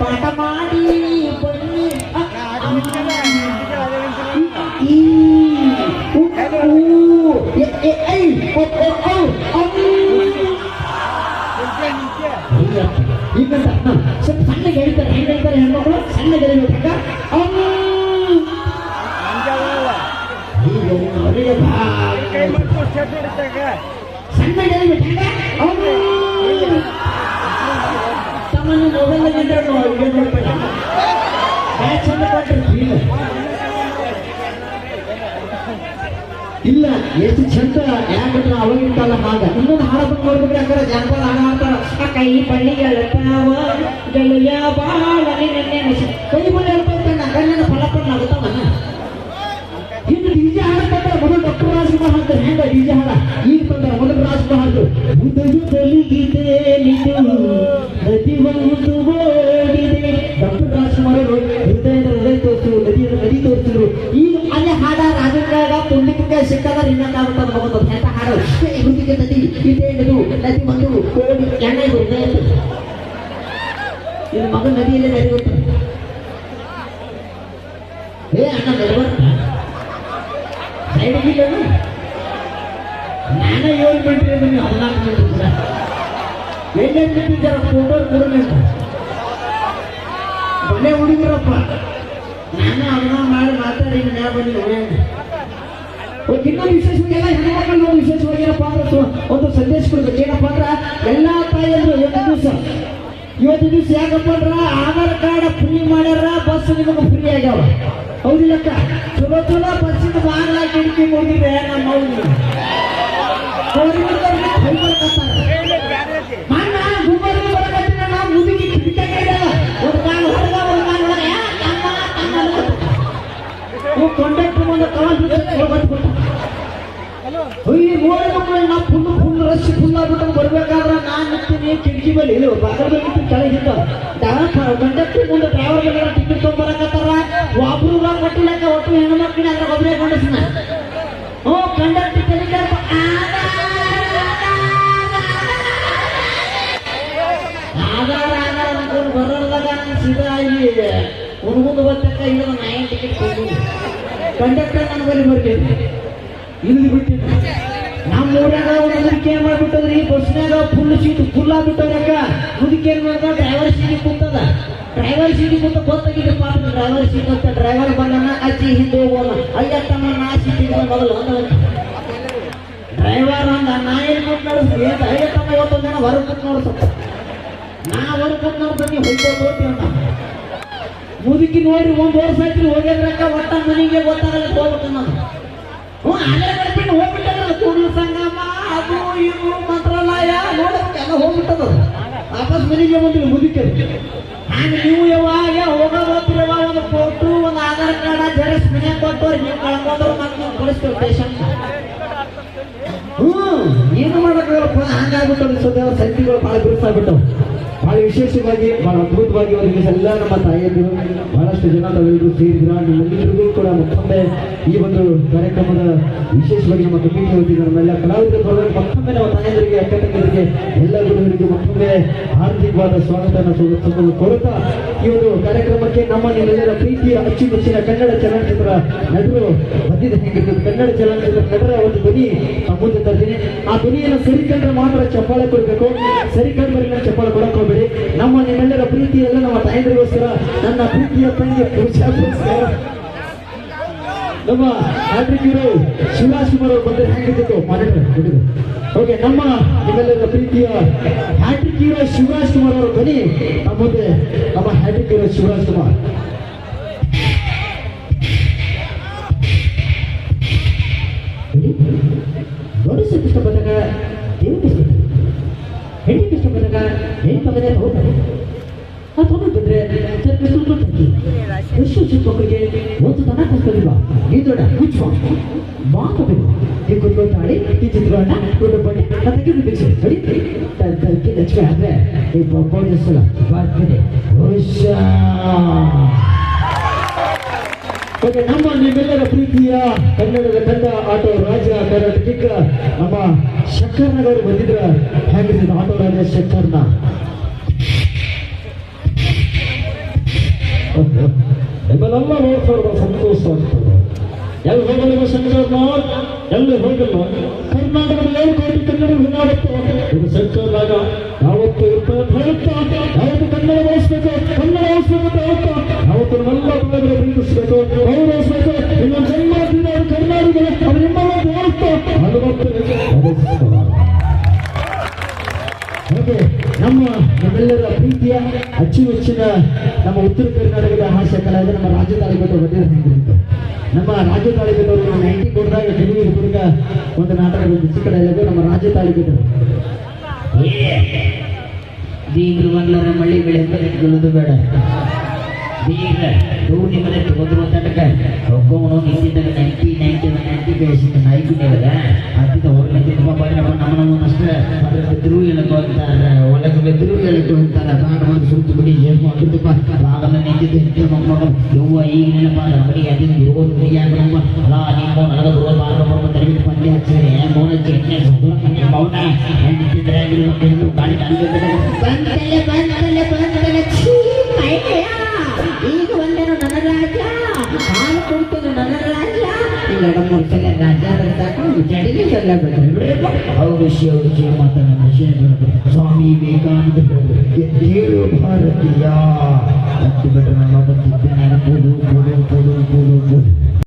ಪಾಠ ಮಾಡಿ ಬನ್ನಿ ಅ, ಈ, ಉ, ಊ, ಎ, ಎ, ಐ, ಒ, ಒ, ಔ, ಔ. ಈಗ ಈಗ ಹ, ಸ್ವಲ್ಪ ಸಣ್ಣಗೆ ಹೇಳ್ತಾರೆ ಹೆಂಗ್ ಹೇಳ್ತಾರೆ ಹೆಣ್ಮಕ್ಳು ಸಣ್ಣಗೆ ಹೇಳ್ಬೇಕ ಈಗ ಅವರಿಗೆ ಭಾಳ ಸಣ್ಣಗೆ ಹೇಳ್ಬೇಕ ತಮ್ಮನ್ನು ಮೊಬೈಲ್ ಚಂದ ಕೊಟ್ಟಿರ್ತೀವಿ ಇಲ್ಲ ಎಷ್ಟು ಚಂದ ಯಾಕಂದ್ರೆ ಕಾಲ ಹಾಗ ಇನ್ನೊಂದು ಹಾಡ ಬಂದು ನೋಡ್ಬೇಕ್ರೆ ಯಾಕಂದ್ರೆ ಜಾನಪದ ಹಾಡ ಹಾಡ್ತಾರ ಕೈ ಬಳ್ಳಿಗಳತ್ತಾವ ಗೆಳೆಯ ಬಾಳ ನೆನ್ನೆ ಕೈ ನದಿ ಹೋಗಿದೆ. ಡಾಕ್ಟರ್ ರಾಜ್ಕುಮಾರ್ ಹೃದಯದ ಹೃದಯ ತೋರಿಸಿದ್ರು ನದಿಯನ್ನು ನದಿ ತೋರಿಸಿದ್ರು. ಈಗ ಅಲ್ಲೇ ಹಾಡ ರಾಜಕಾಗ ಪುಂಡಿಕ ಸಿಕ್ಕದ ಇನ್ನೊಂದಾಗುತ್ತದೆ ಮಗದೊಂದು ಎಂತ ಹಾಡು? ಹೃದಯ ನದಿ, ಇದೆ ನದು ಬಂದು ಕೋಡಿ ಎಣ್ಣೆ ಹೃದಯ ಇದು ಮಗ ನದಿಯಲ್ಲೇ ನಡೆಯುತ್ತೆ. ಏ, ಅಣ್ಣ, ನೆರವರ್ತ. ಸೈಡ್ ನಾನೇ ಏಳು ಬಿಟ್ರಿ ಹದಿನಾಲ್ಕು ಮಂದಿ ಎಲ್ಲೆಲ್ಲಿ ಬಿಟ್ಟಿದ್ದಾರ ಫೋಟೋ ಕೊಡಲಿ ಒಳ್ಳೆ ಹುಡುಗರಪ್ಪ ನಾನು ಅದನ್ನ ಮಾಡಿ ಮಾತಾಡಿ ನ್ಯಾಯ ಬಂದಿ ಇನ್ನೊಂದು ವಿಶೇಷವಾಗಿ ಎಲ್ಲ ವಿಶೇಷವಾಗಿ ಏನಪ್ಪ ಒಂದು ಸಂದೇಶ ಕೊಡ್ಬೇಕು. ಏನಪ್ಪ ಅಂದ್ರೆ, ಎಲ್ಲಾ ತಾಯಿಯರು ಇವತ್ತು ದಿವಸ. ಇವತ್ತು ಯಾಕಪ್ಪ ಅಂದ್ರ, ಆಧಾರ್ ಕಾರ್ಡ್ ಫ್ರೀ ಮಾಡ್ಯಾರ, ಬಸ್ ನಿಮಗೆ ಫ್ರೀ ಆಗ್ಯಾವ. ಹೌದಿಲ್ಲಕ್ಕ? ಚಲೋ ಚಲೋ ಬಸ್ಸಿನ ಬಾಗ್ಲ ಕಿಟಕಿ ಮುಗಿದ್ರೆ ನಮ್ಮ ಮೌಲ್ಯ ಅಯ್ಯ ನೋಡಿದ್ರೆ ನಾ ಫುಲ್ ಫುಲ್ ರಶ್ ಫುಲ್ ಆಗ್ಬಿಟ್ಟು ಬರ್ಬೇಕಾದ್ರೆ ನಾನು ನಿಂತೀನಿ, ಕಿಟಕಿ ಬಳಿ ಇಲ್ಲ ಬಾಗಲ್ ಬಳಿ ನಿಂತು ಕೆಳಗಿದ್ದ ಕಂಡಕ್ಟರ್ ಮುಂದೆ ಡ್ರೈವರ್ ಬಂದ್ರೆ ಟಿಕೆಟ್ ತೊಗೊಂಬರಕತ್ತಾರ ಒಬ್ರು ಕೊಟ್ಟಿಲ್ಲಕ್ಕ ಒಟ್ಟು ಹೆಣ್ಣು ಮಕ್ಕಳಿಗೆ ಅದ್ರ ಒಬ್ಬರೇ ಗಂಡಸ್ನ. ಓ ಕಂಡಕ್ಟರ್ ಕಲಿಕಾರ ಆಧಾರ ಆಧಾರ ಅನ್ಕೊಂಡು ಬರೋದಾಗ ಸೀದಾ ಇಲ್ಲಿ ಹುಡುಗಂದು ಬರ್ತಕ್ಕ ಇಲ್ಲ ನಾಯಿ ಟಿಕೆಟ್ ಕಂಡಕ್ಟರ್ ನನ್ನ ಬಳಿ ಬರ್ತೀನಿ ಇಳಿದು ಬಿಟ್ಟಿದ್ದ. ನಮ್ಮ ಊರಾಗ ಒಂದು ಮುದುಕಿ ಏನ್ ಮಾಡ್ಬಿಟ್ಟದ್ರಿ? ಬಸ್ನಾಗ ಫುಲ್ ಸೀಟ್ ಫುಲ್ ಆಗ್ಬಿಟ್ಟವ್ರಕ್ಕ ಮುದುಕಿ ಏನ್ ಮಾಡ್ದ? ಡ್ರೈವರ್ ಸೀಟ್ ಕೂತದ. ಡ್ರೈವರ್ ಸೀಟಿಗೆ ಕೂತ ಗೊತ್ತಾಗಿದ್ರೆ ಪಾಪ ಡ್ರೈವರ್ ಸೀಟ್ ಅಂತ ಡ್ರೈವರ್ ಬಂದಣ್ಣ ಅಜ್ಜಿ ಹಿಂದೆ ಹೋಗೋಣ. ಅಯ್ಯ ತಮ್ಮ, ನಾ ಸೀಟ್ ಇದ್ದ ಮೊದಲು ಡ್ರೈವರ್ ಅಂದ, ನಾ ಏನ್ ಅಯ್ಯ ತಮ್ಮ, ಇವತ್ತೊಂದು ಜನ ಹೊರಗೆ ಕೂತ್ ನೋಡ್ಸ ನಾ ಹೊರಗೆ ಕೂತ್ ನೋಡ್ತೀನಿ ಹೊಯ್ಕೊಂಡು ಹೋಗ್ತೀವಿ ಮುದುಕಿ ನೋಡಿ ಒಂದ್ ವರ್ಷ ಆಯ್ತು ಹೋಗ್ಯದ್ರಕ್ಕ, ಒಟ್ಟ ಮನೆಗೆ ಗೊತ್ತಾಗಲ್ಲ ಹೋಗ್ಬೇಕು ನಾನು ಹೋಗ್ಬಿಟ್ಟದ ಕೂಡಲ ಸಂಗಮ, ಅದು ಇದು ಮಂತ್ರಾಲಯ. ನೋಡ್ಬೇಕೆಲ್ಲ ಹೋಗ್ಬಿಟ್ಟದ ವಾಪಸ್ ಮನೆಗೆ ಬಂದಿಲ್ಲ ಮುದುಕರು. ಹಂಗೆ ನೀವು ಯಾವಾಗ ಹೋಗೋದು ಹೋಗ್ತಿರವ ಒಂದು ಫೋಟೋ ಒಂದು ಆಧಾರ್ ಕಾರ್ಡ್ ಜೆರಾಕ್ಸ್ ಮನೆ ಕೊಟ್ಟವ್ರಿ, ನೀವು ಕಳ್ಕೊಂಡ್ರು, ಮತ್ತೆ ನೀವು ಸ್ಟೇಷನ್ ಹ್ಞೂ, ಏನು ಮಾಡೋಕ್ಕಾಗಲ್ಲಪ್ಪ ಹಂಗಾಗ್ಬಿಟ್ಟು ಸದ್ಯ ಸಂತಿಗಳು ಭಾಳ ಬಿರುಸಾಗ್ಬಿಟ್ಟವು. ಭಾಳ ವಿಶೇಷವಾಗಿ ಬಹಳ ಅದ್ಭುತವಾಗಿ ಅವರಿಗೆ ಎಲ್ಲ ನಮ್ಮ ತಾಯಿಯರು ಬಹಳಷ್ಟು ಜನ ತಾವೆಲ್ಲರೂ ಸೇರಿದ್ರ. ನಿಮ್ಮೆಲ್ಲರಿಗೂ ಕೂಡ ಮತ್ತೊಮ್ಮೆ ಈ ಒಂದು ಕಾರ್ಯಕ್ರಮದ ವಿಶೇಷವಾಗಿ ನಮ್ಮ ಕಮಿಟಿ ವತಿಯಿಂದ ನಮ್ಮೆಲ್ಲ ಕಲಾವಿದರು ಪರವಾಗಿ ಮತ್ತೊಮ್ಮೆ ನಮ್ಮ ತಾಯಿಯರಿಗೆ ಅಕ್ಕ ತಂಗಿಯರಿಗೆ ಎಲ್ಲ ಗುರುಗಳಿಗೆ ಮತ್ತೊಮ್ಮೆ ಹಾರ್ದಿಕವಾದ ಸ್ವಾಗತವನ್ನು ಕೋರುತ್ತಾ ಈ ಒಂದು ಕಾರ್ಯಕ್ರಮಕ್ಕೆ ನಮ್ಮ ನಿಮ್ಮೆಲ್ಲರ ಪ್ರೀತಿಯ ಅಚ್ಚುಮೆಚ್ಚಿನ ಕನ್ನಡ ಚಲನಚಿತ್ರ ನಟರು ಬಂದಿದೆ. ಕನ್ನಡ ಚಲನಚಿತ್ರ ನಟರ ಒಂದು ಧ್ವನಿ ಮುಂದೆ ತರ್ತೀನಿ ಆ ಧ್ವನಿಯನ್ನು ಸರಿ ಕಂಡ್ರೆ ಮಾತ್ರ ಚಪ್ಪಾಳೆ ಕೊಡಬೇಕು. ಸರಿ ನನ್ನ ಪ್ರೀತಿಯ ತಂಗಿ ಪುರುಷಗೋಸ್ಕರ ನಮ್ಮ ನಾಟಕಿರು ಶಿವರಾಜ್ ಕುಮಾರ್ ಅವರು ಬಂದ್ರೆ ಹೆಂಗಿರ್ತಿತ್ತು ಮಾನಿಟರ್ ಓಕೆ, ನಮ್ಮ ನಿಮ್ಮೆಲ್ಲರ ಪ್ರೀತಿಯ ಹ್ಯಾಟ್ರಿಕ್ ಹೀರೋ ಶಿವರಾಜ್ ಕುಮಾರ್ ಅವರ ಧ್ವನಿ. ನಮ್ಮ ಮುಂದೆ ನಮ್ಮ ಹ್ಯಾಟ್ರಿಕ್ ಹೀರೋ ಶಿವರಾಜ್ ಕುಮಾರ್ ಎಷ್ಟು ಚಿಕ್ಕ ಮಕ್ಕಳಿಗೆ ಒಂದು ದನ ಕಲ್ತಲಿಲ್ಲ ಈ ದೊಡ್ಡ ಹುಚ್ಚ ಮಾತಬೇಕು ಈ ಕುತ್ಕೊಂಡು ಆಡಿ ಈ ದೊಡ್ಡ ಬಡ್ಡಿ ಅದಕ್ಕೆ ಬಿಡಿಸಿ ಸರಿ ತಲ್ಕಿ ಲಕ್ಷ್ಮಿ ಆದ್ರೆ ಈ ಬೊಬ್ಬ ಸಲ ಬರ್ತದೆ ಹುಷಾ ನಮ್ಮ ನಿಮ್ಮೆಲ್ಲರ ಪ್ರೀತಿಯ ಕನ್ನಡದ ತಂಡ ಆಟೋ ರಾಜ ಕರ್ನಾಟಕಕ್ಕೆ ನಮ್ಮ ಶಕ್ಕರ್ನವರು ಬಂದಿದ್ರ ಹೇಗಿದ್ರು ಆಟೋ ರಾಜ ಶಕ್ಕರ್ನ ನಿಮ್ಮನ್ನೆಲ್ಲ ನೋಡ್ತಾರೆ ಸಂತೋಷ ಆಗ್ತದೆ. ಎಲ್ಲಿ ಹೋಗಲಿಲ್ಲ ಶಂಕರ್ನ ಎಲ್ಲಿ ಹೋಗಲ್ಲ? ಕರ್ನಾಟಕದ ಏಳು ಕೋಟಿ ಕನ್ನಡ ಇದು ಯಾವತ್ತು ಹೇಳುತ್ತಾ? ಯಾವತ್ತು ಕನ್ನಡ ಬಳಸ್ಬೇಕು? ಕನ್ನಡ ಬಳಸ್ಬೇಕು ಹೇಳ್ತಾ ಯಾವತ್ತು ನಮ್ಮ ಬೆಳೆದ್ರೆ ಪ್ರೀತಿಸ್ಬೇಕು? ಗೌರವಿಸ್ಬೇಕು ನಿಮ್ಮ ಜನ್ಮದಿಂದ ಕರ್ನಾಟಕ ನಮ್ಮ ನಮ್ಮೆಲ್ಲರ ಪ್ರೀತಿಯ ಅಚ್ಚುಮೆಚ್ಚಿನ ನಮ್ಮ ಉತ್ತರ ಕರ್ನಾಟಕದ ನಮ್ಮ ರಾಜ್ಯ ತಾಳಿಕೊಟ್ಟು ಬಂದಿರೋ ಹೆಂಗಿರುತ್ತೆ ನಮ್ಮ ರಾಜ್ಯ ತಾಳಿಕೊಟ್ಟವರು ನಾವು ನೈಂಟಿ ಕೊಡಿದಾಗ ಡೆಲಿವರಿ ಹುಡುಗ ಒಂದು ನಾಟಕ ಬಂದು ನಮ್ಮ ರಾಜ್ಯ ತಾಳಿಕೊಟ್ಟರು ಬೀಗ್ರು ಬಂದ್ಲಾರ ಮಳ್ಳಿ ಬೆಳೆ ಅಂತ ಬೇಡ. ಬೀಗ್ರ ದೂರಿ ಮನೆ ತಗೋದ್ರು ತನಕ ಒಬ್ಬವನು ನಿಂತಿದ್ದಾಗ ನೈಂಟಿ ನೈಂಟಿ ನೈಂಟಿ ಬೇಸಿದ ನಾಯ್ಕು ನೀವಾಗ ಅತ್ತಿದ ಹೊರ ನಿಂತಿದ್ದ ಪಾಪ ನಮ್ಮ ನಮ್ಮ ನಮ್ಮನ್ನಷ್ಟೇ ಅದ್ರ ಬೆದ್ರು ಹೇಳಕು ಅಂತಾರ ಒಳಗೆ ಬೆದ್ರು ಹೇಳಕು ಅಂತಾರ ಕಾಡು ಮಾಡಿ ಸುತ್ತು ಬಿಡಿ ಜೇನು ಮಾಡಿದ್ದಪ್ಪ ಬಾಗಲ ನಿಂತಿದ್ದು ಹೆಂಡತಿ ಮಕ್ಕಳು ಯವ್ವ ಈಗ ನೆನಪ ಬಡಿ ಅದನ್ನ ಯೋಗ ಯಾಕ ನಮ್ಮ ಅಲ್ಲ ನೀವು ನನಗೆ ಬರುವ ಬಾರ ಬರುವ ತರಬಿಟ್ಟು ಪಂದ್ಯ ಹಚ್ಚಿರಿ ಮೌನ ಚಿಕ್ಕನೆ ಮೌನ ಹೆಂಡತಿದ್ರೆ ಆಗಿರ್ಬೇಕು ಗಾಡಿ ಬಂದಲೆ ಜಡಿಗೆ ಸಲ್ಲ ಬಿಡ್ತಾರೆ ಅವ್ರ ವಿಷಯ ಅವ್ರ ವಿಷಯ ಮಾತಾಡ ವಿಷಯ ಸ್ವಾಮಿ ವಿವೇಕಾನಂದ ಹೇಳು ಭಾರತೀಯ ಅಂತ ಬಿಟ್ಟರೆ ನಮ್ಮ ಬಂದಿದ್ದು ನಾನು ಪೋಲು ಪೋಲು ಪೋಲು ಪೋಲು ಪೋಲು